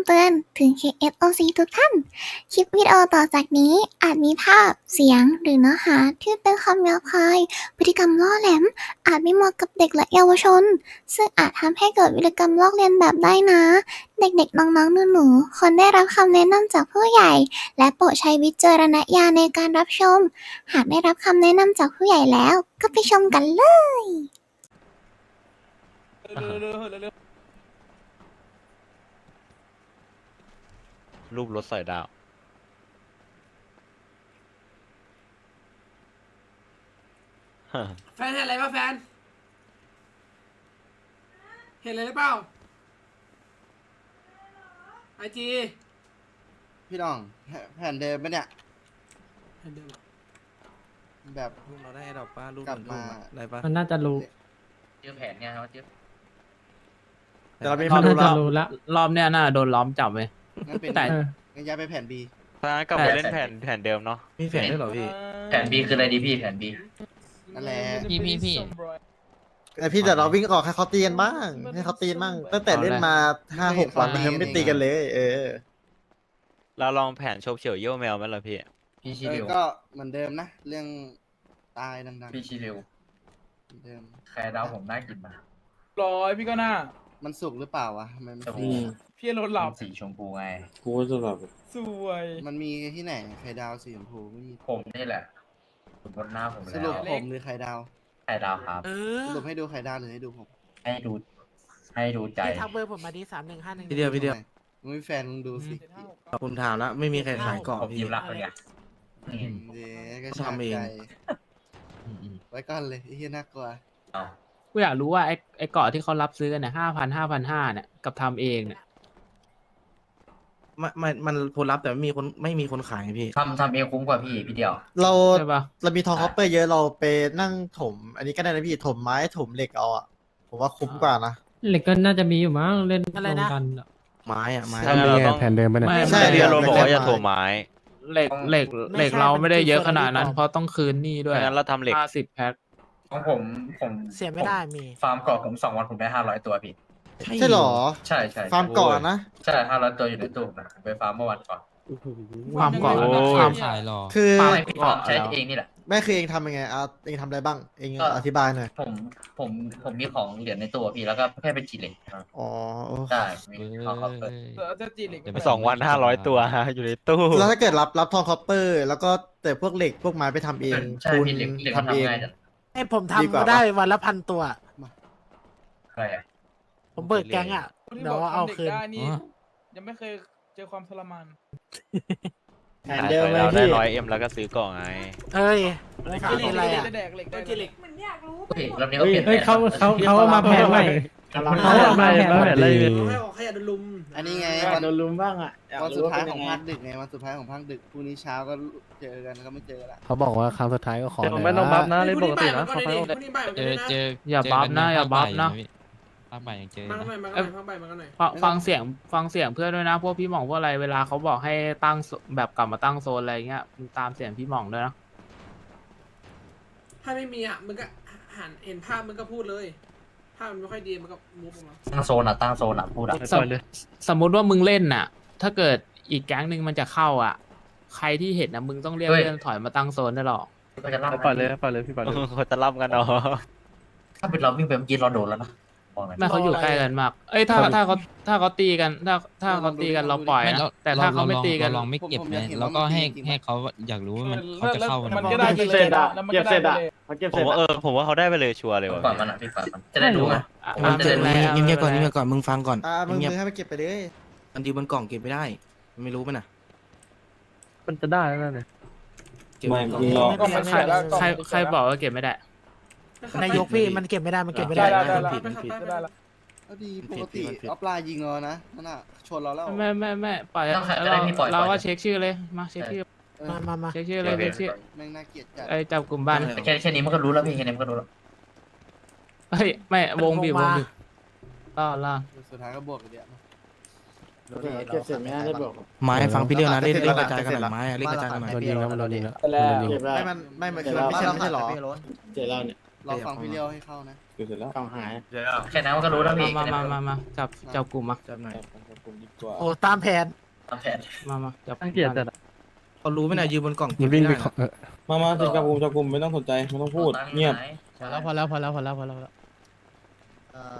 ำเตือนถึง KSOC ทุกท่าน คลิปวิดีโอต่อจากนี้อาจมีภาพ เสียง หรือเนื้อหาที่เป็นคำหยาบคาย พฤติกรรมล่อแหลม อาจไม่เหมาะกับเด็กและเยาวชน ซึ่งอาจทำให้เกิดวิธีกรรมลอกเลียนแบบได้นะ เด็กๆ น้องๆ หนูๆควรได้รับคำแนะนำจากผู้ใหญ่ และโปรดใช้วิจารณญาณในการรับชม หากได้รับคำแนะนำจากผู้ใหญ่แล้ว ก็ไปชมกันเลยรู ปรถใส่ดาวแฟนเห็นอะไรป่ะแฟน เห็นอะไรหรือเปล่าไอจีพี่น้องแผแผ่นเดิมปะเนี่ย เห็นเดิมเหรอแบบลูกเราได้ดอกป้าลูกกลับมา ได้ปะ มันน่าจะรู้เจอแผนเนี่ยครับเจอ แต่เราไม่ มันรู้น่าจะเรารู้ละรอบเนี้ยน่าโดนล้อมจับเลย งั้นเป็นแต่เอองั้นย้ายไปแผ่นบีถ้างั้นกลับไปเล่นแผ่นแผ่นเดิมเนาะมีแฝงด้วยเหรอพี่ แผน B คืออะไรดีพี่แผน B นั่นแหละพี่พี่พี่ ไอพี่แต่เราวิ่งออกให้เขาตีกันบ้าง ให้เขาตีกันบ้าง ตั้งแต่เล่นมาห้าหกวันมันยังไม่ตีกันเลย เออ เราลองแผ่นโชบเฉียวเยี่ยวแมวไหมล่ะพี่ พี่ชิเอเรอวก็เหมือนเดิมนะ เรื่องตายดังๆพี่ชิเรวเหมือนเดิม ใครเดาผมน่ากินมาร้อยพี่ก็น่า มันสุกหรือเปล่าวะทำไมมันชมสุพูกพี่รถหลับ สีชมพูไงสวย มันมีที่ไหนไข่ดาวสีชมพูไม่มีผมนี่แหละบนหน้าผมสแล้รุปวผมหรือไข่ดาวใครเดาครับสรุปให้ดูไข่ดาวหรือให้ดูผมให้ดู ให้ดูใจทักเบอร์ผมมาดีสามหนึ่งห้าหนึ่ง พี่เดียวพี่เดียว มึงมีแฟนมึงดูสิผมถามแล้วไม่มีใครขายกล่องผมพี่ยิ้มรักเลยไงนี่เดี๋ยวก็ทำเองชาใจไว้ก่อนเลยไอ้เหี้ยน่ากลัวเอา กูอยากรู้ว่าไอ้ไอ้เกาะที่เขารับซื้อกันเนี่ยห้าพันห้าพันห้าเนี่ยกับทำเองเนี่ยไม่ไม่มันคนรับแต่ไม่มีคนไม่มีคนขายไงพี่ ทำทำเองคุ้มกว่าพี่พี่เดียว เราใช่ปะเรามีทองคอปเปอร์เยอะเราไปนั่งถม อันนี้ก็ได้นะพี่ถมไม้ถมเหล็กเอาอะผมว่าคุ้มกว่านะเหล็กก็น่าจะมีอยู่มั้งเล่นอะไรลงนะ กันอะไม้อะไม้ถ้างั้นเราต้อง แผ่นเดิมไปเนี่ยไม่ใช่ไม่เดียวเราบอกว่าแค่จะโทรไม้เหล็กเหล็กเหล็กเราไม่ได้เยอะขนาดนั้น เพราะต้องคืนหนี้ด้วยถ้างั้นเราทำเหล็ก ห้าสิบแพ็ค ของผมผมเสียไม่ได้มี ฟาร์มเกาะผมสองวันผมได้ห้าร้อยตัวพี่ ใช่หรอ ใช่ใช่ฟาร์มก่อนนะ ใช่ห้าร้อยตัวอยู่ในตู้นะผมไปฟาร์มเมื่อวันก่อนความเกาะโอ้ย ความขายหรอ คือฟาร์มไม่พี่ฟาร์มใช้เองนี่แหละ แม่คือเองทำยังไงอะเองทำอะไรบ้าง เองก็อธิบายหน่อย ผมผมผมมีของเหรียญในตัวพี่แล้วก็แค่เป็นจีเหล็กครับอ๋อโอ้ใช่มีของเขาเปิดจะจีเหล็กสองวันห้าร้อยตัวอยู่ในตู้แล้วถ้าเกิดรับรับทองคอปเปอร์ แล้วก็แต่พวกเหล็กพวกไม้ไปทำเองใช่ปูนพี่เหล็กเหล็กมันทำเองทำง่ายจัง ให้ผมดีกว่าทำได้วันละพันตัวใช่อะผมเบิกแก๊งอะเดี๋ยวเอาคืน ได้นี่ยังไม่เคยเจอความทรมานแผ่นขายเดิมไปเลยเราได้พี่ ร้อยเอ็มแล้วก็ซื้อกล่องไง เอ้ยเหล็กขายอะไรอะแดกเหล็กได้เหล็กเฮ้ยรอบนี้ก็เปลี่ยนเฮ้ยเขาเขาเขามาแผนใหม่ เขาเอามาแผนใหม่ให้ออกขยะโดนลุมอันนี้ไงวันโดนลุมบ้างอะวันสุดท้ายของภาคดึกไงวันสุดท้ายของภาคดึกพรุ่งนี้เช้าก็เจอกันก็ไม่เจอละเขาบอกว่าครั้งสุดท้ายก็ขอผมไม่ต้องบัฟนะเล่นปกตินะเขาไม่เจอเจออย่าบัฟนะอย่าบัฟนะ ภาคใหม่ยังเจอมากันหน่อยมากันหน่อยพักไปมากันหน่อยฟังฟังเสียงฟังเสียงเพื่อนด้วยนะ พวกพี่หม่องพวกอะไรเวลาเขาบอกให้ตั้งโซแบบกลับมาตั้งโซนอะไรเงี้ยมึงตามเสียงพี่หม่องด้วยนะถ้าไม่มีอะมึงก็หันเห็นภาพมึงก็พูดเลย ภาพมันไม่ค่อยดีมันก็มูฟออกมาตั้งโซนอะตั้งโซนอะพูดอะสมสมมุติว่ามึงเล่นน่ะ ถ้าเกิดอีกแก๊งหนึ่งมันจะเข้าอะ ใครที่เห็นนะมึงต้องเรียกเพื่อนถอยมาตั้งโซนได้หรอกก็จะล่าปล่อยเลยปล่อยเลยพี่ปล่อยเลยเขาจะล่ำกันเนาะถ้าเป็นเราวิ่งไปเมื่อกี้เราโดนแล้วนะ บอกเลยไม่เขาอยู่ใกล้กันมาก เอ้ยถ้าถ้าเขาถ้าเขาตีกัน ถ้าถ้าเขาตีกันเราปล่อยนะแต่ถ้าเขาไม่ตีกันลองไม่เก็บไหมแล้วก็ให้ให้เขาอยากรู้ว่ามันเขาจะเข้ามันก็ได้ไปเลยแล้วมันก็ได้ไปเลย ผมว่าเออผมว่าเขาได้ไปเลยชัวร์เลยว่ะ ปล่อยมันอะพี่ปล่อยมันจะได้รู้ไง อะมันอะจะเป็ได้นรู้ไรเงียบๆก่อนเงียบๆก่อนมึงฟังก่อนอ่ามึงเงียบมึงให้ไปเก็บไปเลยอันดีบนกล่องเก็บไม่ได้มันไม่รู้มันน่ะมันจะได้แล้วเนี่ยเก็บไว้ก่อนก็มันใครใครใครบอกว่าเก็บไม่ได้ นายกพี่มันเก็บไม่ได้มันเก็บไม่ได้ได้ได้ได้มันผิดได้มันผิด ได้ละก็ดีปกติออฟไลน์ยิงเรานะนั่นน่ะชนเราแล้วไม่ไม่ไม่ปล่อยต้องขายจะเราได้พี่ปล่อยเราปล่ก็อย เช็คชื่อเลยมาเช็คชื่อเออมามามาเช็คชื่อเลยเช็คชื่อแม่งน่าเกลียดจัดไอ้จับกลุ่มบ้านแค่แค่นี้มันก็รู้แล้วพี่แค่นี้มันก็รู้แล้วเฮ้ยไม่วงบีบวงบีบล่อล่อสุดท้ายก็บวกกันเดียว เก็บเสร็จไม่ได้บอกไม้ฟังพี่เลี้ยวนะเล่นเล่นกระจายกันหน่อยไม้อะเล่นกระจายกันหน่อยโดนยิงแล้วมันโดนยิงแล้วแล้วไม่มันไม่มันคือมันไม่ใช่ไม่ใช่หรอเจอแล้วเนี่ยเราฟังพี่เลี้ยวให้เข้านะเสร็จแล้วต้องหายแค่นั้นมันก็รู้แล้วพี่มามามามามาจับจับกลุ่มมาจับหน่อยโอ้ตามแผนตามแผนมามาจับตั้งเกียรติจัดเขารู้ไหมเนี่ยยืนบนกล่องมันวิ่งไปม่ด้ะเออมามาถึงกับกลุ่มจับกลุ่มไม่ต้องสนใจไม่ต้องพูดอาตัค์เงียบไหนพอแล้วพอแล้วพอแล้วพอแล้วพอแล้วพอแล้ว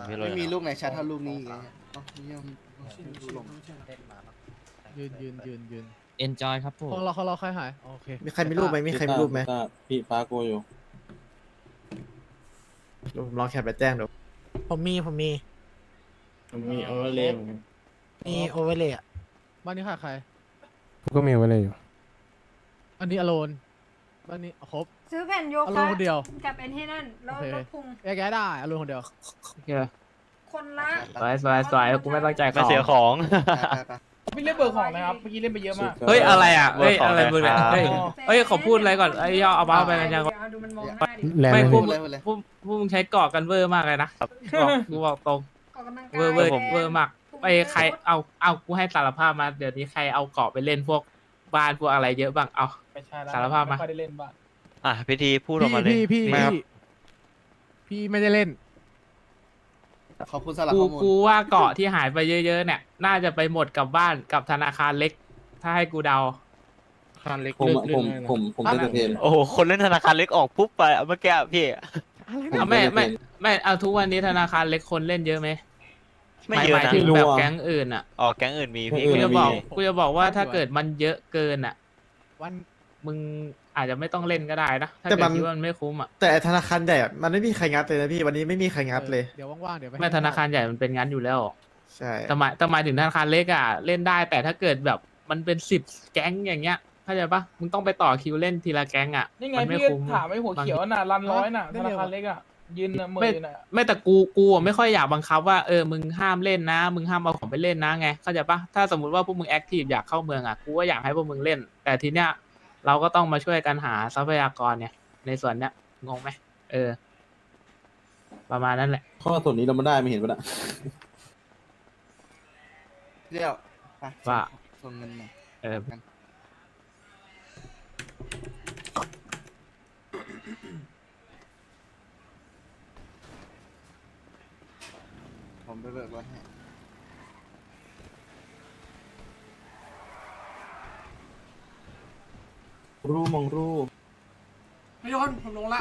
พี่โรยไม่มีนะลูกไหนชัดเท่าลูกนี้อีกไงเอ้าเยี่ยมดูลงยืนยืนยืนยืนเอนจอยครับผมของเราของเราค่อยหายโอเคมีใครมีรูปไหมมีใครมีรูปไหมพี่ฟ้าโกอยู่เดี๋ยว ผมลองแคปไปแจ้งดูผมมีผมมีมีโอเวอร์เลย์มีโอเวอร์เลยอะบ้านนี้ขาดใครก็มีไว้เลยอยู่ อันนี้อโลน บ้านนี้ครบ ซื้อแผ่นโยอโลคะนคนเดียว กับเป็นที่นั่นแล้วโอเค ลดพุงแยกย้ายได้อโลนคนเดียวโอเคคนละ สวยสวยสวยกูไม่ตั้งใจไม่เขาเสียของ ไม่เล่นเบอร์ของนะครับ เมื่อกี้เล่นไปเยอะมาก เฮ้ย อะไรอะเฮ้เฮ้ยยอะไรมึงเนี่ยครับเฮ้ยเฮ้ยขอพูดอะไรก่อนไอ้ยอเอาบ้าไปกันยังเอาดู มันมองหน้าดิแรงไม่เลยพูพี่ดเลยเลยพูดพูดมึงใช้เกาะกันเวอร์มากเลยนะบอกกูบอกตรง ออกกำลังกายเวอร์เวอร์แรงเวอร์มาก ไปใครเอาเอากูให้สารภาพมาเดี๋ยวนี้ใครเอาเกาะไปเล่นพวกบ้านพวกอะไรเยอะบ้างเอา ไม่ใช่แล้วสารภาพมาไค่อยได้เล่นบ้างอะพิธีพูดออกมาเลย พี่พี่ไม่พี่ครับพี่ไม่ได้เล่น ขอบคุณสำหรับกูข้อมูลกูว่าเกาะที่หายไปเยอะๆเนี่ย น่าจะไปหมดกับบ้านกับธนาคารเล็ก ถ้าให้กูเดา คานเล็กผมอะผมผมผมเป็นเทนโอ้โห คนเล่นธนาคารเล็กออกปุ๊บไปเอาเมื่อกี้อะพี่ เอาไม่ไม่ไม่เอาทุกวันนี้ธนาคารเล็กคนเล่นเยอะไหมไม่เยอะหายนะ ถึงแบบแก๊งอื่นอะออกแก๊งอื่นมีพี่กูก็จะมีบอกกูจะบอกว่าถ้าเกิดมันเยอะเกินอะ วันมึงอาจจะไม่ต้องเล่นก็ได้นะถ้าแต่เกิมัดน คิดว่ามันไม่คุ้มอะแต่ไอ้ธนาคารใหญ่อะมันไม่มีใครงัดเลยนะพี่วันนี้ไม่มีใครงัดเลย เดี๋ยวว่างๆเดี๋ยวไปไม่ธนาคารใหญ่มันเป็นงั้นอยู่แล้วใช่ แต่หมายแต่หมายถึงธนาคารเล็กอะเล่นได้แต่ถ้าเกิดแบบมันเป็นสิบแก๊งอย่างเงี้ย เข้าใจปะมึงต้องไปต่อคิวเล่นทีละแก๊งอะนี่ไงมันไม่พี่ก็คุ้ม ถามไอ้หัวเขียวน่ะรันร้อยน่ะธนาคารเล็กอะยืนน่ะมือไม่อยู่น่ะ ไม่แต่กูกูอะไม่ค่อยอยากบังคับว่าเออมึงห้ามเล่นนะ มึงห้ามเอาของไปเล่นนะไงเข้าใจปะถ้าสมมติว่าพวกมึงแอคทีฟอยากเข้าเมืองอะกูก็อยากให้พวกมึงเล่น แต่ทีเนี้ยเราก็ต้องมาช่วยกันหาทรัพยากรเนี่ย ในส่วนเนี้ยงงไหมเออ ประมาณนั้นแหละ ข้อส่วนนี้เราไม่ได้ไม่เห็นปะน่ะเรียวไปว่า ส่งเงินหน่อย เออ ไปเบิกรถให้รูมองรูไม่โยนผมลงละ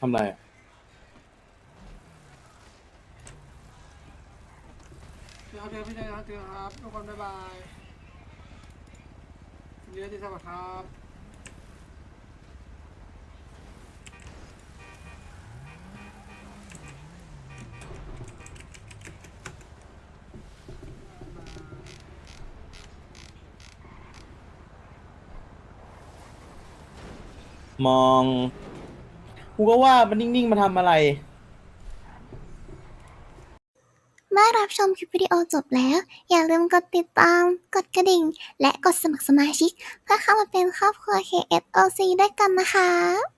ทำไรอะเจอครับเจอพี่เจอครับเจอครับทุกคนบ๊ายบายเรียนที่สวัสดีครับ มอง กูก็ว่ามันนิ่ง ๆ มาทำอะไร เมื่อรับชมคลิปวิดีโอจบแล้ว อย่าลืมกดติดตาม กดกระดิ่ง และกดสมัครสมาชิก เพื่อเข้ามาเป็นครอบครัว KSOC ด้วยกันนะคะ